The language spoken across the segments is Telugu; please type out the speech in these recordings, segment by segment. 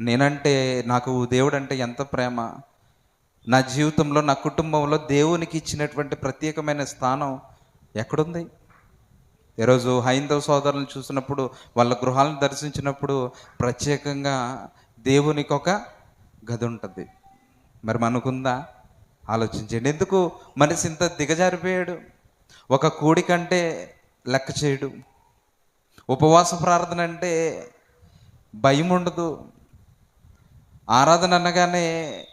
నేనంటే నాకు దేవుడు అంటే ఎంత ప్రేమ. నా జీవితంలో నా కుటుంబంలో దేవునికి ఇచ్చినటువంటి ప్రత్యేకమైన స్థానం ఎక్కడుంది? ఈరోజు హైందవ సోదరులను చూసినప్పుడు వాళ్ళ గృహాలను దర్శించినప్పుడు ప్రత్యేకంగా దేవునికి ఒక గది ఉంటుంది. మరి మనకుందా? ఆలోచించండి. ఎందుకు? మనిషి ఇంత దిగజారిపోయాడు. ఒక కూడి కంటే లెక్క చేయడు. ఉపవాస ప్రార్థన అంటే భయం ఉండదు. ఆరాధన అనగానే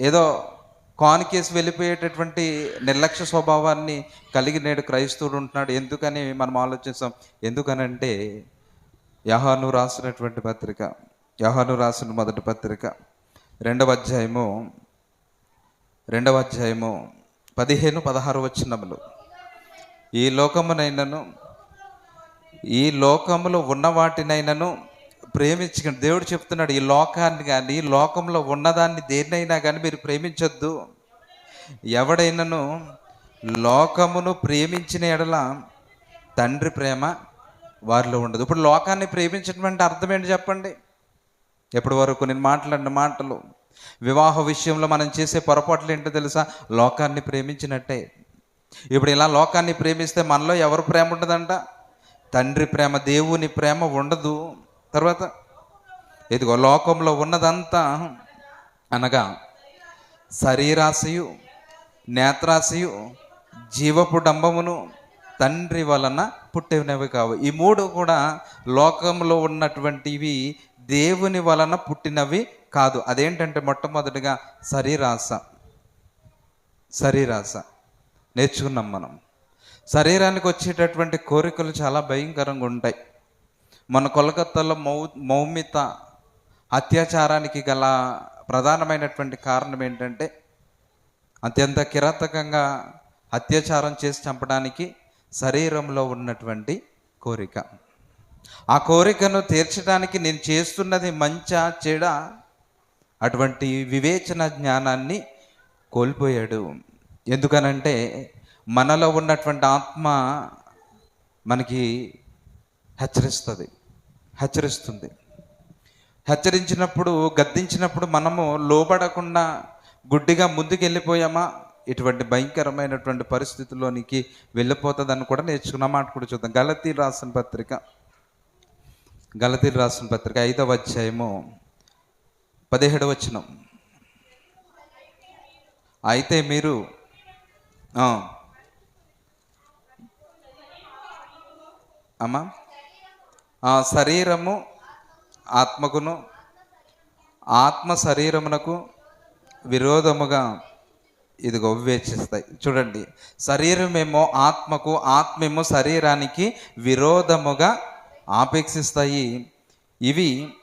ఏదో కానికేసి వెళ్ళిపోయేటటువంటి నిర్లక్ష్య స్వభావాన్ని కలిగి నేడు క్రైస్తవుడు ఉంటున్నాడు. ఎందుకని మనం ఆలోచిస్తాం? ఎందుకనంటే యహాను రాసినటువంటి పత్రిక యహాను రాసిన మొదటి పత్రిక రెండవ అధ్యాయము రెండవ అధ్యాయము పదిహేను పదహారు వచ్చినములు ఈ లోకమునైనను ఈ లోకములో ఉన్న వాటినైనను ప్రేమించకండి. దేవుడు చెప్తున్నాడు ఈ లోకాన్ని కానీ లోకంలో ఉన్నదాన్ని దేన్నైనా కానీ మీరు ప్రేమించొద్దు. ఎవడైనాను లోకమును ప్రేమించిన ఎడల తండ్రి ప్రేమ వారిలో ఉండదు. ఇప్పుడు లోకాన్ని ప్రేమించడం అంటే అర్థం ఏంటి చెప్పండి? ఎప్పటి వరకు నేను మాట్లాడిన మాటలు వివాహ విషయంలో మనం చేసే పొరపాట్లు ఏంటో తెలుసా? లోకాన్ని ప్రేమించినట్టే. ఇప్పుడు ఇలా లోకాన్ని ప్రేమిస్తే మనలో ఎవరు ప్రేమ ఉండదంట? తండ్రి ప్రేమ దేవుని ప్రేమ ఉండదు. తర్వాత ఇదిగో లోకంలో ఉన్నదంతా అనగా శరీరాశయు నేత్రాశయు జీవపు డంబమును తండ్రి వలన పుట్టినవి కావు. ఈ మూడు కూడా లోకంలో ఉన్నటువంటివి దేవుని వలన పుట్టినవి కాదు. అదేంటంటే మొట్టమొదటిగా శరీరాశ. శరీరాశ. నేర్చుకున్నాం మనం. శరీరానికి వచ్చేటటువంటి కోరికలు చాలా భయంకరంగా ఉంటాయి. మన కొలకత్తాలో మౌ మౌమిత అత్యాచారానికి గల ప్రధానమైనటువంటి కారణం ఏంటంటే అత్యంత కిరాతకంగా అత్యాచారం చేసి చంపడానికి శరీరంలో ఉన్నటువంటి కోరిక. ఆ కోరికను తీర్చడానికి నేను చేస్తున్నది మంచా చెడ అటువంటి వివేచన జ్ఞానాన్ని కోల్పోయాడు. ఎందుకనంటే మనలో ఉన్నటువంటి ఆత్మ మనకి హెచ్చరిస్తుంది. హెచ్చరిస్తుంది. హెచ్చరించినప్పుడు గద్దించినప్పుడు మనము లోబడకుండా గుడ్డిగా ముందుకు వెళ్ళిపోయామా ఇటువంటి భయంకరమైనటువంటి పరిస్థితుల్లోనికి వెళ్ళిపోతుందని కూడా నేర్చుకున్న మాట కూడా చూద్దాం. గలతీ రాసిన పత్రిక గలతీ రాసిన పత్రిక ఐదవ అధ్యాయము పదిహేడవ వచనం. అయితే మీరు అమ్మా? ఆ శరీరము ఆత్మకును ఆత్మ శరీరమునకు విరోధముగా ఇదిగో వివేచిస్తాయి. చూడండి శరీరమేమో ఆత్మకు ఆత్మేమో శరీరానికి విరోధముగా ఆపేక్షిస్తాయి. ఇవి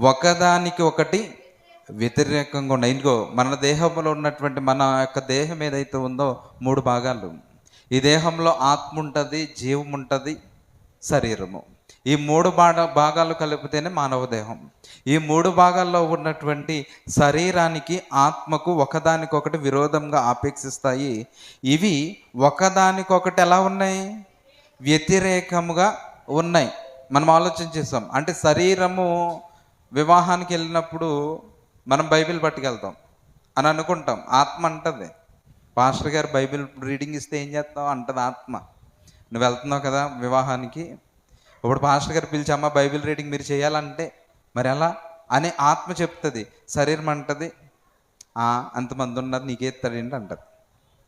ఒకదానికి ఒకటి వ్యతిరేకంగా ఉన్నాయి. ఇంకో మన దేహంలో ఉన్నటువంటి మన యొక్క దేహం ఏదైతే ఉందో మూడు భాగాలు. ఈ దేహంలో ఆత్మ ఉంటుంది జీవం ఉంటుంది శరీరము. ఈ మూడు భాగ భాగాలు కలిపితేనే మానవ దేహం. ఈ మూడు భాగాల్లో ఉన్నటువంటి శరీరానికి ఆత్మకు ఒకదానికొకటి విరోధంగా ఆపేక్షిస్తాయి. ఇవి ఒకదానికొకటి ఎలా ఉన్నాయి? వ్యతిరేకముగా ఉన్నాయి. మనం ఆలోచన చేస్తాం అంటే శరీరము వివాహానికి వెళ్ళినప్పుడు మనం బైబిల్ పట్టుకెళ్తాం అని అనుకుంటాం. ఆత్మ అంటది. పాస్టర్ గారు బైబిల్ రీడింగ్ ఇస్తే ఏం చేస్తావు? అంటది ఆత్మ. నువ్వు వెళ్తున్నావు కదా వివాహానికి ఇప్పుడు పాస్టర్ గారు పిలిచి అమ్మ బైబిల్ రీడింగ్ మీరు చేయాలంటే మరి ఎలా? అని ఆత్మ చెప్తుంది. శరీరం అంటది. "ఆ, అంతమంది ఉన్నారు నీకేస్తాడేంటి అంటది.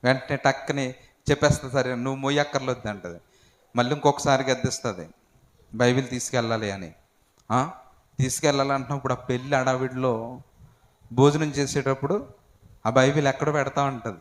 వెంటనే టక్కని చెప్పేస్తుంది సరే నువ్వు మొయ్యక్కర్లొద్దు అంటది. మళ్ళీ ఇంకొకసారి గద్దిస్తుంది బైబిల్ తీసుకెళ్ళాలి అని. తీసుకెళ్ళాలంటున్నప్పుడు ఆ పెళ్ళి అడావిడిలో భోజనం చేసేటప్పుడు ఆ బైబిల్ ఎక్కడ పెడతా ఉంటుంది?